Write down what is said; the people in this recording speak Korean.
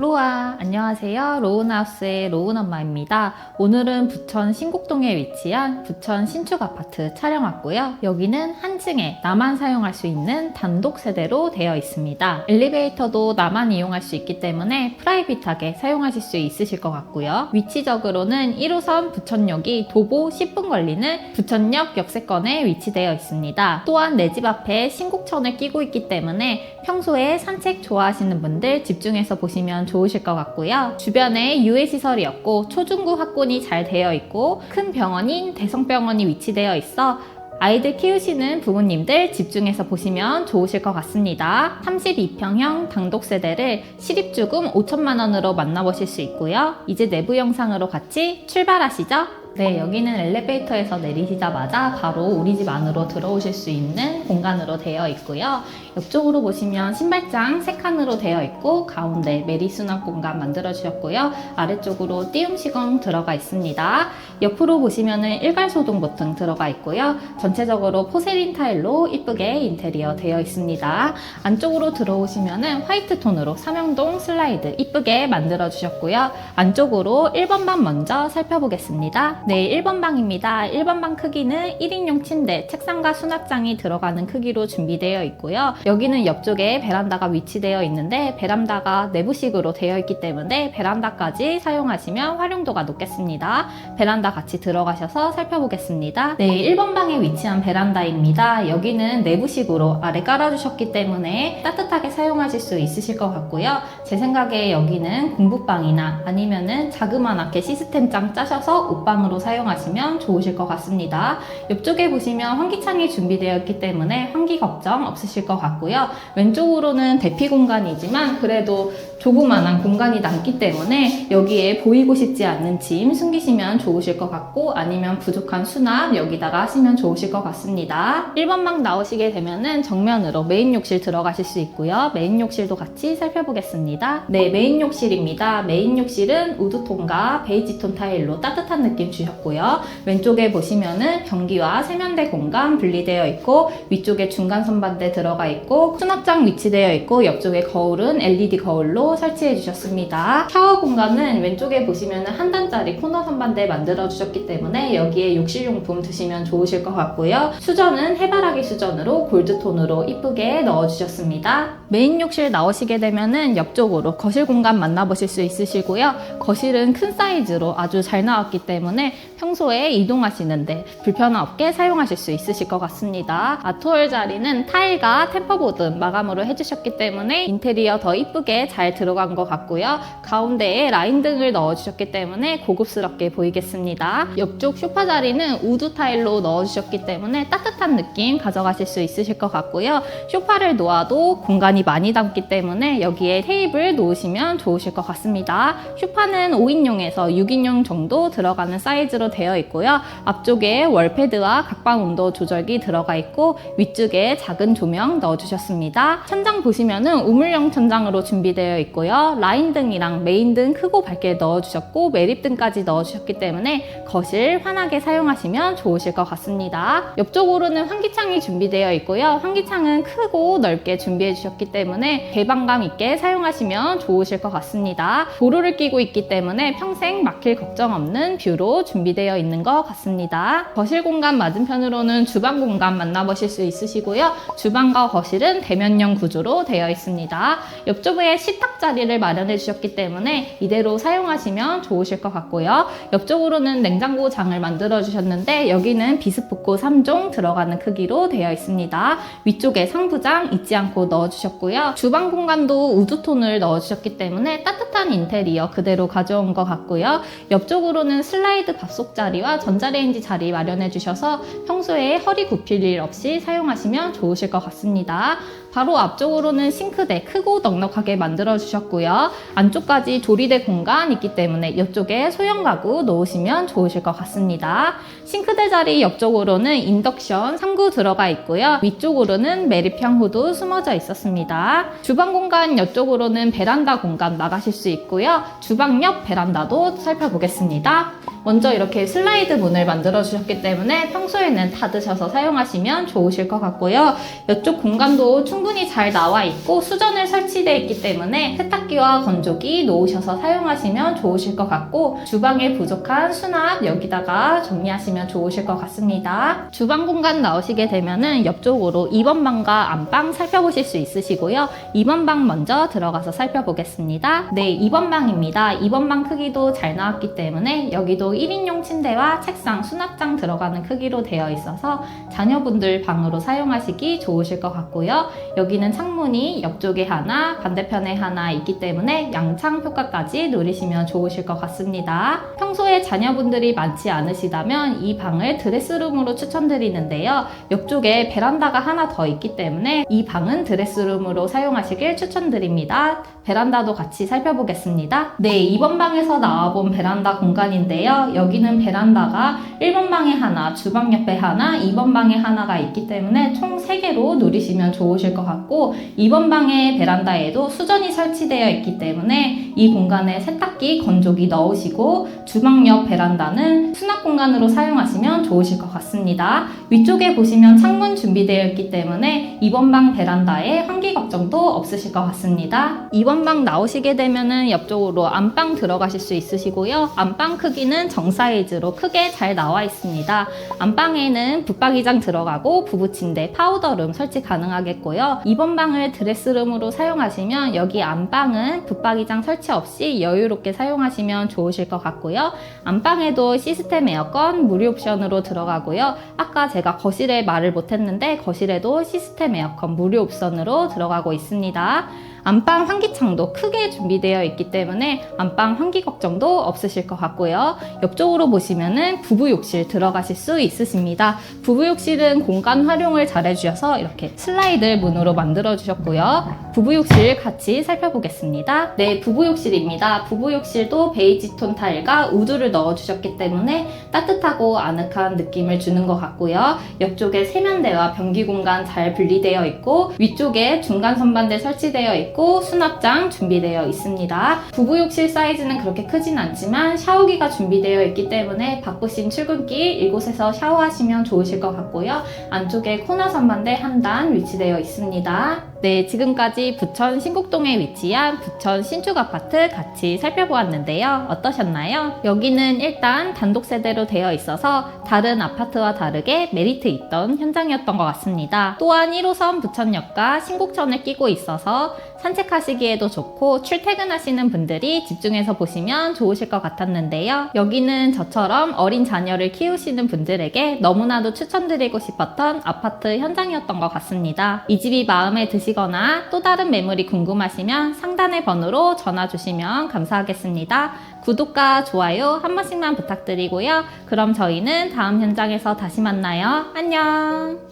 로아, 안녕하세요. 로운하우스의 로운 엄마입니다. 오늘은 부천 신곡동에 위치한 부천 신축 아파트 촬영 왔고요. 여기는 한 층에 나만 사용할 수 있는 단독 세대로 되어 있습니다. 엘리베이터도 나만 이용할 수 있기 때문에 프라이빗하게 사용하실 수 있으실 것 같고요. 위치적으로는 1호선 부천역이 도보 10분 걸리는 부천역 역세권에 위치되어 있습니다. 또한 내 집 앞에 신곡천을 끼고 있기 때문에 평소에 산책 좋아하시는 분들 집중해서 보시면 좋으실 것 같고요. 주변에 유해시설이 없고 초중고 학군이 잘 되어 있고 큰 병원인 대성병원이 위치되어 있어 아이들 키우시는 부모님들 집중해서 보시면 좋으실 것 같습니다. 32평형 단독 세대를 시립주금 5천만 원으로 만나보실 수 있고요. 이제 내부 영상으로 같이 출발하시죠. 네, 여기는 엘리베이터에서 내리시자마자 바로 우리 집 안으로 들어오실 수 있는 공간으로 되어 있고요. 옆쪽으로 보시면 신발장 3칸으로 되어 있고 가운데 메리 수납 공간 만들어 주셨고요. 아래쪽으로 띄움 시공 들어가 있습니다. 옆으로 보시면은 일괄 소등 버튼 들어가 있고요. 전체적으로 포세린 타일로 이쁘게 인테리어 되어 있습니다. 안쪽으로 들어오시면은 화이트 톤으로 삼형동 슬라이드 이쁘게 만들어 주셨고요. 안쪽으로 1번 방 먼저 살펴보겠습니다. 네, 1번 방입니다. 1번 방 크기는 1인용 침대, 책상과 수납장이 들어가는 크기로 준비되어 있고요. 여기는 옆쪽에 베란다가 위치되어 있는데 베란다가 내부식으로 되어 있기 때문에 베란다까지 사용하시면 활용도가 높겠습니다. 베란다 같이 들어가셔서 살펴보겠습니다. 네, 1번 방에 위치한 베란다입니다. 여기는 내부식으로 아래 깔아주셨기 때문에 따뜻하게 사용하실 수 있으실 것 같고요. 제 생각에 여기는 공부방이나 아니면은 자그마하게 시스템장 짜셔서 옷방으로 사용하시면 좋으실 것 같습니다. 옆쪽에 보시면 환기창이 준비되어 있기 때문에 환기 걱정 없으실 것 같고요. 왼쪽으로는 대피 공간이지만 그래도 조그만한 공간이 남기 때문에 여기에 보이고 싶지 않는 짐 숨기시면 좋으실 것 같고 아니면 부족한 수납 여기다가 하시면 좋으실 것 같습니다. 1번 방 나오시게 되면은 정면으로 메인 욕실 들어가실 수 있고요. 메인 욕실도 같이 살펴보겠습니다. 네, 메인 욕실입니다. 메인 욕실은 우드톤과 베이지톤 타일로 따뜻한 느낌 주 셨고요. 왼쪽에 보시면은 변기와 세면대 공간 분리되어 있고 위쪽에 중간 선반대 들어가 있고 수납장 위치되어 있고 옆쪽에 거울은 LED 거울로 설치해 주셨습니다. 샤워 공간은 왼쪽에 보시면 한 단짜리 코너 선반대 만들어 주셨기 때문에 여기에 욕실용품 드시면 좋으실 것 같고요. 수전은 해바라기 수전으로 골드톤으로 이쁘게 넣어 주셨습니다. 메인 욕실 나오시게 되면은 옆쪽으로 거실 공간 만나보실 수 있으시고요. 거실은 큰 사이즈로 아주 잘 나왔기 때문에 평소에 이동하시는데 불편함 없게 사용하실 수 있으실 것 같습니다. 아트홀 자리는 타일과 템퍼보드 마감으로 해주셨기 때문에 인테리어 더 이쁘게 잘 들어간 것 같고요. 가운데에 라인 등을 넣어주셨기 때문에 고급스럽게 보이겠습니다. 옆쪽 소파 자리는 우드 타일로 넣어주셨기 때문에 따뜻한 느낌 가져가실 수 있으실 것 같고요. 소파를 놓아도 공간이 많이 담기 때문에 여기에 테이블 놓으시면 좋으실 것 같습니다. 소파는 5인용에서 6인용 정도 들어가는 사이즈로 되어 있고요. 앞쪽에 월패드와 각방 온도 조절기 들어가 있고 위쪽에 작은 조명 넣어주셨습니다. 천장 보시면은 우물형 천장으로 준비되어 있고요. 라인 등이랑 메인 등 크고 밝게 넣어주셨고 매립 등까지 넣어주셨기 때문에 거실 환하게 사용하시면 좋으실 것 같습니다. 옆쪽으로는 환기창이 준비되어 있고요. 환기창은 크고 넓게 준비해 주셨 기 때문에 개방감 있게 사용하시면 좋으실 것 같습니다. 도로를 끼고 있기 때문에 평생 막힐 걱정 없는 뷰로 준비되어 있는 것 같습니다. 거실 공간 맞은편으로는 주방 공간 만나보실 수 있으시고요. 주방과 거실은 대면형 구조로 되어 있습니다. 옆쪽에 식탁 자리를 마련해 주셨기 때문에 이대로 사용하시면 좋으실 것 같고요. 옆쪽으로는 냉장고 장을 만들어 주셨는데 여기는 비스포크 3종 들어가는 크기로 되어 있습니다. 위쪽에 상부장 잊지 않고 넣어 주셨고 요. 주방 공간도 우드톤을 넣어주셨기 때문에 따뜻한 인테리어 그대로 가져온 것 같고요. 옆쪽으로는 슬라이드 밥솥 자리와 전자레인지 자리 마련해 주셔서 평소에 허리 굽힐 일 없이 사용하시면 좋으실 것 같습니다. 바로 앞쪽으로는 싱크대 크고 넉넉하게 만들어 주셨고요. 안쪽까지 조리대 공간 있기 때문에 이쪽에 소형 가구 놓으시면 좋으실 것 같습니다. 싱크대 자리 옆쪽으로는 인덕션 3구 들어가 있고요. 위쪽으로는 매립형 후드 숨어져 있었습니다. 주방 공간 옆쪽으로는 베란다 공간 나가실 수 있고요. 주방 옆 베란다도 살펴보겠습니다. 먼저 이렇게 슬라이드 문을 만들어 주셨기 때문에 평소에는 닫으셔서 사용하시면 좋으실 것 같고요. 이쪽 공간도 충 분히 충분히 잘 나와 있고 수전을 설치되어 있기 때문에 세탁기와 건조기 놓으셔서 사용하시면 좋으실 것 같고 주방에 부족한 수납 여기다가 정리하시면 좋으실 것 같습니다. 주방 공간 나오시게 되면은 옆쪽으로 2번 방과 안방 살펴보실 수 있으시고요. 2번 방 먼저 들어가서 살펴보겠습니다. 네, 2번 방입니다. 2번 방 크기도 잘 나왔기 때문에 여기도 1인용 침대와 책상, 수납장 들어가는 크기로 되어 있어서 자녀분들 방으로 사용하시기 좋으실 것 같고요. 여기는 창문이 옆쪽에 하나, 반대편에 하나 있기 때문에 양창 효과까지 누리시면 좋으실 것 같습니다. 평소에 자녀분들이 많지 않으시다면 이 방을 드레스룸으로 추천드리는데요. 옆쪽에 베란다가 하나 더 있기 때문에 이 방은 드레스룸으로 사용하시길 추천드립니다. 베란다도 같이 살펴보겠습니다. 네, 2번 방에서 나와본 베란다 공간인데요. 여기는 베란다가 1번 방에 하나, 주방 옆에 하나, 2번 방에 하나가 있기 때문에 총 3개로 누리시면 좋으실 것 같고 2번 방의 베란다에도 수전이 설치되어 있기 때문에 이 공간에 세탁기, 건조기 넣으시고 주방 옆 베란다는 수납 공간으로 사용하시면 좋으실 것 같습니다. 위쪽에 보시면 창문 준비되어 있기 때문에 2번 방 베란다에 환기 걱정도 없으실 것 같습니다. 2번 방 나오시게 되면은 옆쪽으로 안방 들어가실 수 있으시고요. 안방 크기는 정 사이즈로 크게 잘 나와 있습니다. 안방에는 붙박이장 들어가고 부부 침대, 파우더룸 설치 가능하겠고요. 2번 방을 드레스룸으로 사용하시면 여기 안방은 붙박이장 설치 없이 여유롭게 사용하시면 좋으실 것 같고요. 안방에도 시스템 에어컨 무료 옵션으로 들어가고요. 아까 제가 거실에 말을 못했는데 거실에도 시스템 에어컨 무료 옵션으로 들어가고 있습니다. 안방 환기창도 크게 준비되어 있기 때문에 안방 환기 걱정도 없으실 것 같고요. 옆쪽으로 보시면은 부부 욕실 들어가실 수 있으십니다. 부부 욕실은 공간 활용을 잘 해주셔서 이렇게 슬라이드 문으로 만들어 주셨고요. 부부 욕실 같이 살펴보겠습니다. 네, 부부 욕실입니다. 부부 욕실도 베이지 톤 타일과 우드를 넣어 주셨기 때문에 따뜻하고 아늑한 느낌을 주는 것 같고요. 옆쪽에 세면대와 변기 공간 잘 분리되어 있고 위쪽에 중간 선반대 설치되어 있고 수납장 준비되어 있습니다. 부부 욕실 사이즈는 그렇게 크진 않지만 샤워기가 준비되어 있기 때문에 바쁘신 출근길 이곳에서 샤워하시면 좋으실 것 같고요. 안쪽에 코너 선반대 한 단 위치되어 있습니다. 네, 지금까지 부천 신곡동에 위치한 부천 신축 아파트 같이 살펴보았는데요. 어떠셨나요? 여기는 일단 단독 세대로 되어 있어서 다른 아파트와 다르게 메리트 있던 현장이었던 것 같습니다. 또한 1호선 부천역과 신곡천을 끼고 있어서 산책하시기에도 좋고 출퇴근하시는 분들이 집중해서 보시면 좋으실 것 같았는데요. 여기는 저처럼 어린 자녀를 키우시는 분들에게 너무나도 추천드리고 싶었던 아파트 현장이었던 것 같습니다. 이 집이 마음에 드 시거나 또 다른 매물이 궁금하시면 상단의 번호로 전화 주시면 감사하겠습니다. 구독과 좋아요 한 번씩만 부탁드리고요. 그럼 저희는 다음 현장에서 다시 만나요. 안녕!